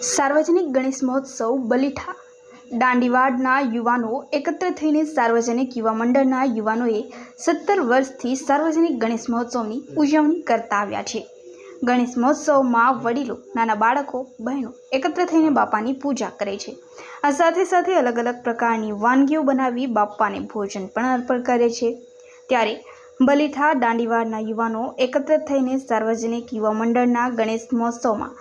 સાર્વજનિક ગણેશ મહોત્સવ બલીઠા. દાંડીવાડના યુવાનો એકત્ર થઈને સાર્વજનિક યુવા મંડળના યુવાનોએ સત્તર વર્ષથી સાર્વજનિક ગણેશ મહોત્સવની ઉજવણી કરતા આવ્યા છે. ગણેશ મહોત્સવમાં વડીલો, નાના બાળકો, બહેનો એકત્ર થઈને બાપાની પૂજા કરે છે. આ સાથે સાથે અલગ અલગ પ્રકારની વાનગીઓ બનાવી બાપાને ભોજન પણ અર્પણ કરે છે. ત્યારે બલીઠા દાંડીવાડના યુવાનો એકત્ર થઈને સાર્વજનિક યુવા મંડળના ગણેશ મહોત્સવમાં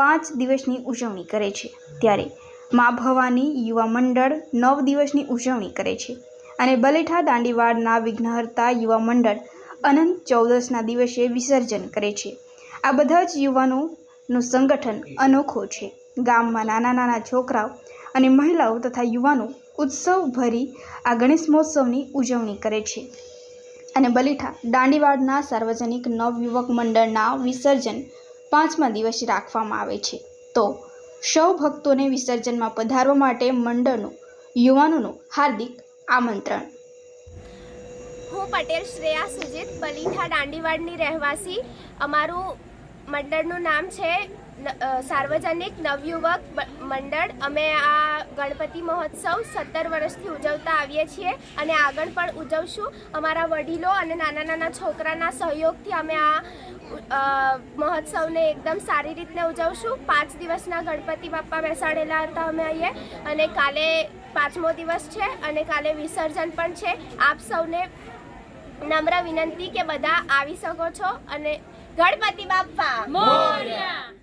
પાંચ દિવસની ઉજવણી કરે છે. ત્યારે મા ભવાની યુવા મંડળ નવ દિવસની ઉજવણી કરે છે અને બલેઠા દાંડીવાડના વિઘ્નહર્તા યુવા મંડળ અનંત ચૌદસના દિવસે વિસર્જન કરે છે. આ બધા જ યુવાનોનું સંગઠન અનોખો છે. ગામમાં નાના નાના છોકરાઓ અને મહિલાઓ તથા યુવાનો ઉત્સવભરી આ ગણેશ મહોત્સવની ઉજવણી કરે છે. અને બલીઠા દાંડીવાડના સાર્વજનિક નવયુવક મંડળના વિસર્જન પાંચમા દિવસે રાખવામાં આવે છે. તો સૌ ભક્તોને વિસર્જનમાં પધારવા માટે મંડળનું, યુવાનોનું હાર્દિક આમંત્રણ. હું પટેલ શ્રેયા સુજીત, બલીઠા દાંડીવાડની રહેવાસી. અમારું મંડળનું નામ છે સાર્વજનિક નવયુવક મંડળ. અમે આ ગણપતિ મહોત્સવ સત્તર વર્ષથી ઉજવતા આવીએ છીએ અને આગળ પણ ઉજવશું. અમારા વડીલો અને નાના નાના છોકરાના સહયોગથી અમે આ મહોત્સવને એકદમ સારી રીતે ઉજવશું. પાંચ દિવસના ગણપતિ બાપ્પા બેસાડેલા હતા અમે અહીંયા. અને કાલે પાંચમો દિવસ છે અને કાલે વિસર્જન પણ છે. આપ સૌને નમ્ર વિનંતી કે બધા આવી શકો છો અને ગણપતિ બાપા. મૂર્તિ